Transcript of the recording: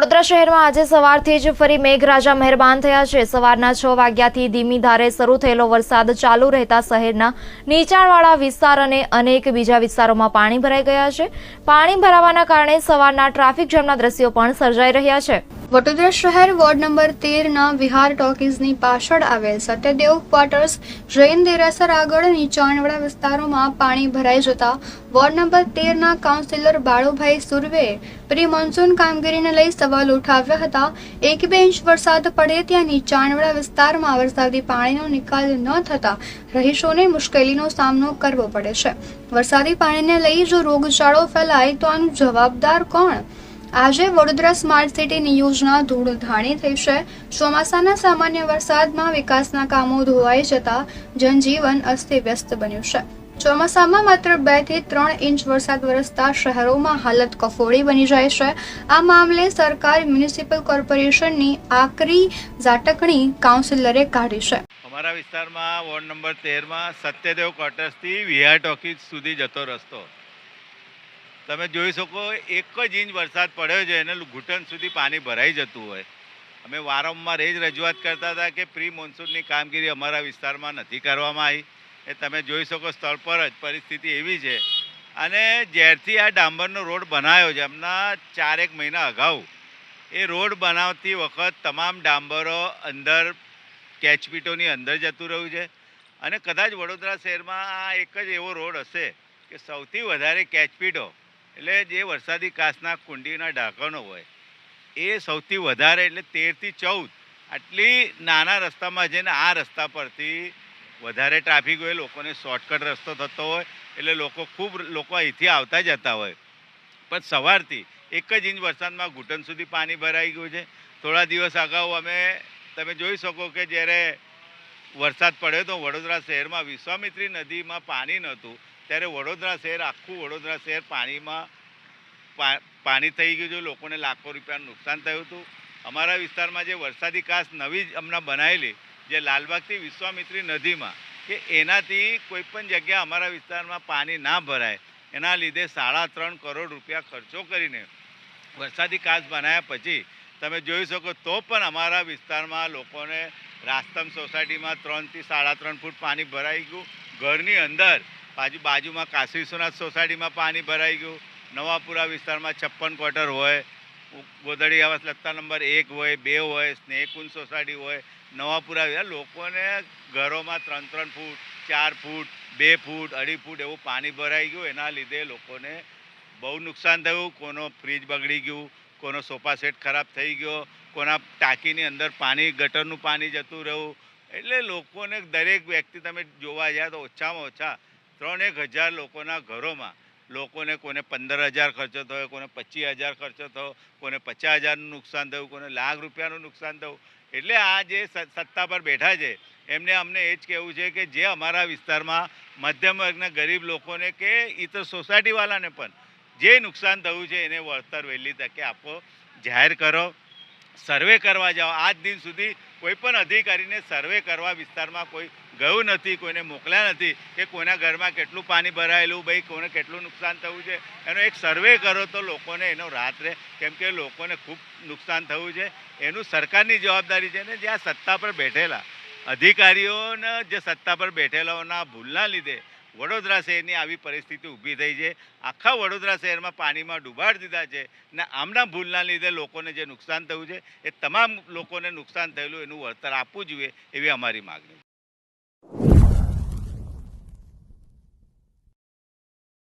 વડોદરા શહેરમાં આજે સવારથી જ ફરી મેઘરાજા મહેરબાન થયા છે. સવારના છ વાગ્યાથી ધીમી ધારે શરૂ થયેલો વરસાદ ચાલુ રહેતા શહેરના નીચાણવાળા વિસ્તાર અને અનેક બીજા વિસ્તારોમાં પાણી ભરાઈ ગયા છે. પાણી ભરાવાના કારણે સવારના ટ્રાફિક જામના દ્રશ્યો પણ સર્જાઈ રહ્યા છે. વડોદરા શહેર વોર્ડ નંબર તેરના વિહાર ટોકીઝની પાછળ આવેલ સત્યદેવ ક્વાર્ટર્સ જૈન દેરાસર આગળ નીચાણવાળા વિસ્તારોમાં પાણી ભરાઈ જતા ward number તેરના councillor Balubhai Surve pre monsoon કામગીરીને લઈ સવાલ ઉઠાવ્યા હતા. એક બે ઇંચ વરસાદ પડે ત્યાં નીચાણવાળા વિસ્તારમાં વરસાદી પાણીનો નિકાલ ન થતા રહીશોને મુશ્કેલીનો સામનો કરવો પડે છે. વરસાદી પાણીને લઈ જો રોગચાળો ફેલાય તો આનું જવાબદાર કોણ? આજે વડોદરા સ્માર્ટ સિટીની યોજના ધૂળધાણી થઈ છે. ચોમાસાના સામાન્ય વરસાદમાં વિકાસના કામો ધોવાઈ જતા જનજીવન અસ્તવ્યસ્ત બન્યું છે. ચોમાસામાં માત્ર બેથી ત્રણ ઇંચ વરસાદ વરસતા શહેરોમાં હાલત કફોડી બની જાય છે. આ મામલે સરકાર મ્યુનિસિપલ કોર્પોરેશનની આકરી ઝાટકણી કાઉન્સિલરે કાઢી છે. અમારા વિસ્તારમાં વોર્ડ નંબર તેરમાં સત્યદેવ ક્વાર્ટર્સથી વિહાર ટોકીજ સુધી જતો રસ્તો. તમે જોઈ શકો, એક જ ઇંચ વરસાદ પડ્યો છે, એને ઘૂંટણ સુધી પાણી ભરાઈ જતું હોય. અમે વારંવાર એ જ રજૂઆત કરતા હતા કે પ્રી મોન્સૂનની કામગીરી અમારા વિસ્તારમાં નથી કરવામાં આવી. એ તમે જોઈ શકો, સ્થળ પર જ પરિસ્થિતિ એવી છે. અને જ્યારથી આ ડાંબરનો રોડ બનાવ્યો છે હમણાં ચારેક મહિના અગાઉ. એ રોડ બનાવતી વખત તમામ ડાંબરો અંદર કેચપીટોની અંદર જતું રહ્યું છે. અને કદાચ વડોદરા શહેરમાં આ એક જ એવો રોડ હશે કે સૌથી વધારે કેચપીટો એટલે જે વરસાદી કાચના કુંડીના ઢાંકણો હોય, એ સૌથી વધારે એટલે તેરથી ચૌદ આટલી નાના રસ્તામાં છે ને આ રસ્તા પરથી વધારે ટ્રાફિક હોય, લોકોને શોર્ટકટ રસ્તો થતો હોય, એટલે લોકો ખૂબ લોકો અહીંથી આવતા જતા હોય. પણ સવારથી એક જ ઇંચ વરસાદમાં ઘૂંટણ સુધી પાણી ભરાઈ ગયું છે. થોડા દિવસ અગાઉ અમે, તમે જોઈ શકો કે જ્યારે વરસાદ પડ્યો તો વડોદરા શહેરમાં વિશ્વામિત્રી નદીમાં પાણી નહોતું. ત્યારે વડોદરા શહેર, આખું વડોદરા શહેર પાણીમાં પાણી થઈ ગયું છે, લોકોને લાખો રૂપિયાનું નુકસાન થયું હતું. અમારા વિસ્તારમાં જે વરસાદી કાસ નવી જ હમણાં બનાવેલી જે લાલબાગથી વિશ્વામિત્રી નદીમાં, કે એનાથી કોઈ પણ જગ્યા અમારા વિસ્તારમાં પાણી ના ભરાય. એના લીધે સાડા ત્રણ કરોડ રૂપિયા ખર્ચો કરીને વરસાદી કાચ બનાવ્યા પછી, તમે જોઈ શકો તો પણ અમારા વિસ્તારમાં લોકોને રાસ્તમ સોસાયટીમાં ત્રણથી સાડા ત્રણ ફૂટ પાણી ભરાઈ ગયું. ઘરની અંદર બાજુ, બાજુમાં કાશી વિશ્વનાથ સોસાયટીમાં પાણી ભરાઈ ગયું. નવાપુરા વિસ્તારમાં છપ્પન ક્વાર્ટર હોય. ગોદડી આવાસ લત્તા નંબર એક હોય, બે હોય સ્નેહકુંજ સોસાયટી હોય. નવાપુરા લોકોને ઘરોમાં ત્રણ ત્રણ ફૂટ, ચાર ફૂટ, બે ફૂટ, અઢી ફૂટ એવું પાણી ભરાઈ ગયું. એના લીધે લોકોને બહુ નુકસાન થયું. કોનો ફ્રીજ બગડી ગયું, કોનો સોફા સેટ ખરાબ થઈ ગયો, કોના ટાંકીની અંદર પાણી, ગટરનું પાણી જતું રહ્યું. એટલે લોકોને દરેક વ્યક્તિ તમે જોવા જાય તો ઓછામાં ઓછા ત્રણેક હજાર લોકોના ઘરોમાં લોકોને કોને પંદર હજાર ખર્ચો થયો કોને પચીસ હજાર ખર્ચો થયો કોને પચાસ હજારનું નુકસાન થયું કોને લાખ રૂપિયાનું નુકસાન થયું. એટલે આ જે સત્તા પર બેઠા છે, એમને અમને એ જ કહેવું છે કે જે અમારા વિસ્તારમાં મધ્યમ વર્ગના ગરીબ લોકોને કે તો સોસાયટીવાળાને પણ જે નુકસાન થયું છે એને વળતર વહેલી તકે આપો, જાહેર કરો, સર્વે કરવા જાઓ. આજ દિન સુધી કોઈ પણ અધિકારીને સર્વે કરવા વિસ્તારમાં કોઈ ગયું નથી, કોઈને મોકલ્યા નથી કે કોઈના ઘરમાં કેટલું પાણી ભરાયેલું, ભાઈ, કોને કેટલું નુકસાન થયું છે. એનો એક સર્વે કરો તો લોકોને એનો રાત રહે કેમ કે લોકોને ખૂબ નુકસાન થયું છે. એનું સરકારની જવાબદારી છે ને જે સત્તા પર બેઠેલા. અધિકારીઓને જે સત્તા પર બેઠેલાઓના ભૂલના લીધે વડોદરા શહેરની આવી પરિસ્થિતિ ઊભી થઈ છે. આખા વડોદરા શહેરમાં પાણીમાં ડૂબાડી દીધા છે ને આમના ભૂલના લીધે લોકોને જે નુકસાન થયું છે, એ તમામ લોકોને નુકસાન થયેલું એનું વળતર આપવું જોઈએ એવી અમારી માગણી